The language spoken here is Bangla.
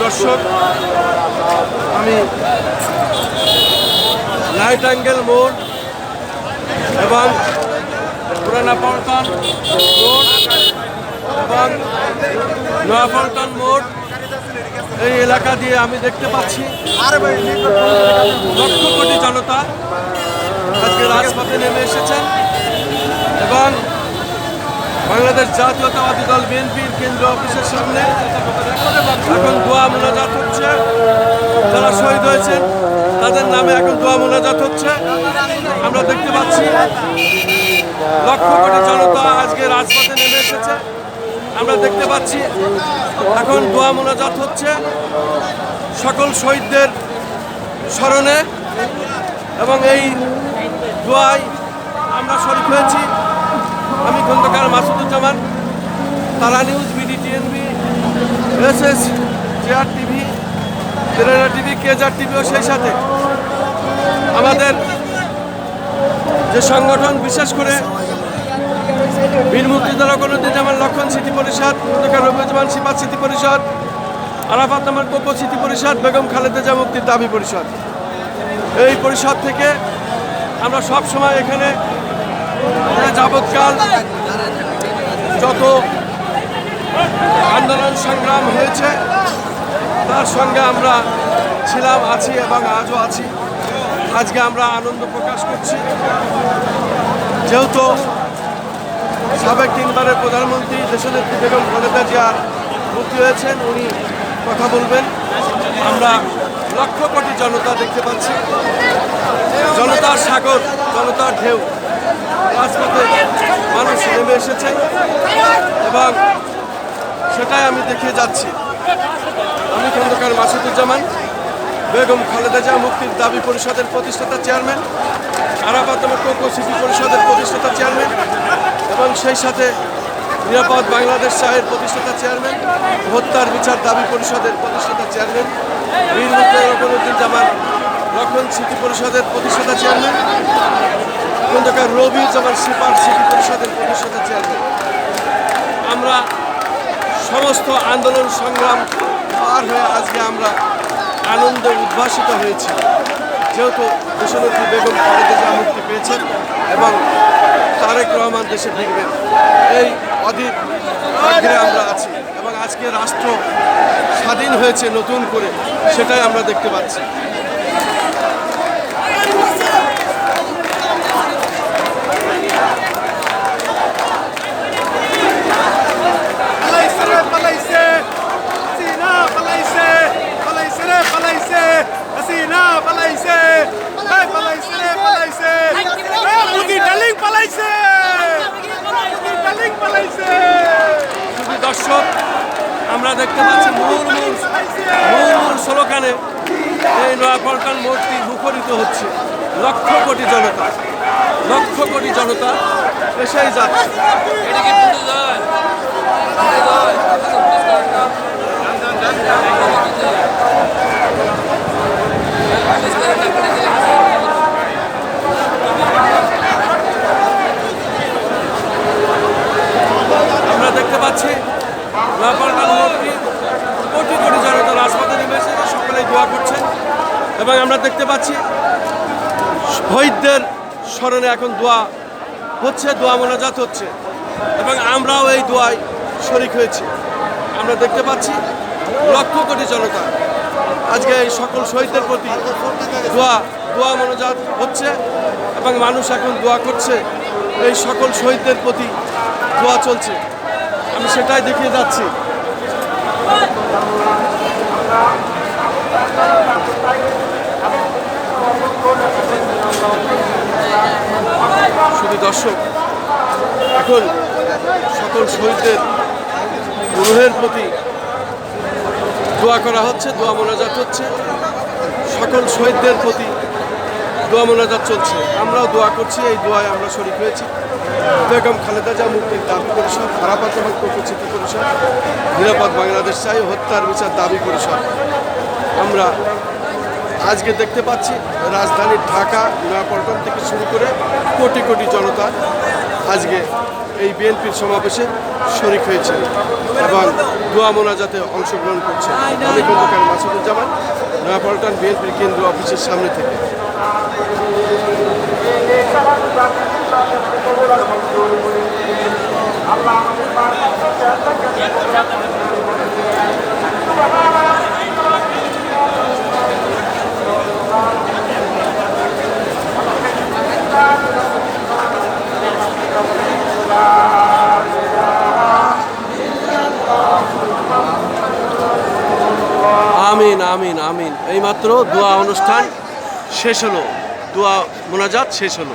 দর্শক, আমি লাইট অ্যাঙ্গেল মোড় এবং পুরানা পল্টন মোড় এবং নয়া পল্টন মোড় এই এলাকা দিয়ে আমি দেখতে পাচ্ছি লক্ষ কোটি জনতা আজকে রাজপথে নেমে এসেছেন এবং বাংলাদেশ জাতীয়তাবাদী দল বিএনপির কেন্দ্রীয় অফিসের সামনে এখন দোয়া মোনাজাত হচ্ছে। যারা শহীদ হয়েছেন, তাদের নামে এখন দোয়া মোনাজাত হচ্ছে। আমরা দেখতে পাচ্ছি, লক্ষ কোটি জনতা আজকে রাজপথে নেমে এসেছে। আমরা দেখতে পাচ্ছি, এখন দোয়া মোনাজাত হচ্ছে সকল শহীদদের স্মরণে। এবং এই দোয়ায় আমরা শরীর হয়েছি। আমি Khandakar Masuduzzaman, Tara news, BD, TNB S S JR TV তেলেনা TV, কেজার টিভিও সেই সাথে। আমাদের যে সংগঠন, বিশেষ করে বীর মুক্তিযোদ্ধা যেমন লক্ষণ স্মৃতি পরিষদ, খন্দকার রবিজামান সিপাত স্মৃতি পরিষদ, আরাফাত নামার কোকো স্মৃতি পরিষদ, বেগম খালেদা জিয়া মুক্তির দাবি পরিষদ। এই পরিষদ থেকে আমরা সব সময় এখানে আমরা যাবৎকাল যত আন্দোলন সংগ্রাম হয়েছে, তার সঙ্গে আমরা ছিলাম, আছি এবং আজও আছি। আজকে আমরা আনন্দ প্রকাশ করছি। যেহেতু সাবেক তিনবারের প্রধানমন্ত্রী দেশনেত্রী বেগম খালেদা জিয়া মুক্তি হয়েছেন, উনি কথা বলবেন। আমরা লক্ষ কোটি জনতা দেখতে পাচ্ছি। জনতার সাগর, জনতার ঢেউ। রাজপথে মানুষ নেমে এসেছে এবং সেটাই আমি দেখিয়ে যাচ্ছি। আমি খন্দকার মাসুদুজ্জামান, বেগম খালেদা জিয়া মুক্তির দাবি পরিষদের প্রতিষ্ঠাতা চেয়ারম্যান আরাফাতমের কোকো সিটি পরিষদের প্রতিষ্ঠাতা চেয়ারম্যান এবং সেই সাথে নিরাপদ বাংলাদেশ চায়ের প্রতিষ্ঠাতা চেয়ারম্যান, হত্যার বিচার দাবি পরিষদের প্রতিষ্ঠাতা চেয়ারম্যান বীর মুক্তিউদ্দিন জামান লক্ষণ সিটি পরিষদের প্রতিষ্ঠাতা চেয়ারম্যান খন্দকার রবি জামান সিপার সিটি পরিষদের প্রতিষ্ঠাতা চেয়ারম্যান আমরা সমস্ত আন্দোলন সংগ্রাম পার হয়ে আজকে আমরা আনন্দে উদ্ভাসিত হয়েছি। যেহেতু দেশনেত্রী বেগম খালেদা মুক্তি পেয়েছেন এবং তারেক রহমান দেশে ফিরবেন, এই অধীর ভাগ্যে আমরা আছি এবং আজকে রাষ্ট্র স্বাধীন হয়েছে নতুন করে, সেটাই আমরা দেখতে পাচ্ছি। দর্শক, আমরা দেখতে পাচ্ছি মূল মূল মূল মূল স্লোগানে এই নয়াপল্টন মূর্তি মুখরিত হচ্ছে। লক্ষ কোটি জনতা, লক্ষ কোটি জনতা এসেই যাচ্ছে আমরা দেখতে পাচ্ছি কোটি কোটি জনতা এবং আমরা দেখতে পাচ্ছি শহীদদের স্মরণে এখন দোয়া হচ্ছে, দোয়া মোনাজাত হচ্ছে এবং আমরাও এই দোয়ায় শরিক হয়েছি। আমরা দেখতে পাচ্ছি লক্ষ কোটি জনতা আজকে এই সকল শহীদদের প্রতি দোয়া দোয়া মনোজাত হচ্ছে এবং মানুষ এখন দোয়া করছে, এই সকল শহীদদের প্রতি দোয়া চলছে। আমি সেটাই দেখিয়ে যাচ্ছি। শুধু দর্শক, এখন সকল শহীদদের রুহের প্রতি দোয়া করা হচ্ছে, দোয়া মোনাজাত হচ্ছে। সকল শহীদদের প্রতি দোয়া মোনাজাত চলছে। আমরাও দোয়া করছি, এই দোয়ায় আমরা শরিক হয়েছি। বেগম খালেদা জিয়া, মুক্তির দাবি পরিষদ খারাপাতমান প্রকৃতি পরিষদ, নিরাপদ বাংলাদেশ চাই, হত্যার বিচার দাবি পরিষদ। আমরা আজকে দেখতে পাচ্ছি, রাজধানী ঢাকা, নয়াপল্টন থেকে শুরু করে কোটি কোটি জনতা আজকে এই বিএনপির সমাবেশে শরিক হয়েছে এবং দোয়া মোনাজাতে অংশগ্রহণ করছেন আমি খন্দকার মাসুদুজ্জামান। নয়াপল্টন বিএনপির কেন্দ্র অফিসের সামনে থেকে। আমিন আমিন আমিন। এইমাত্র দোয়া অনুষ্ঠান শেষ হলো। দোয়া মোনাজাত শেষ হলো।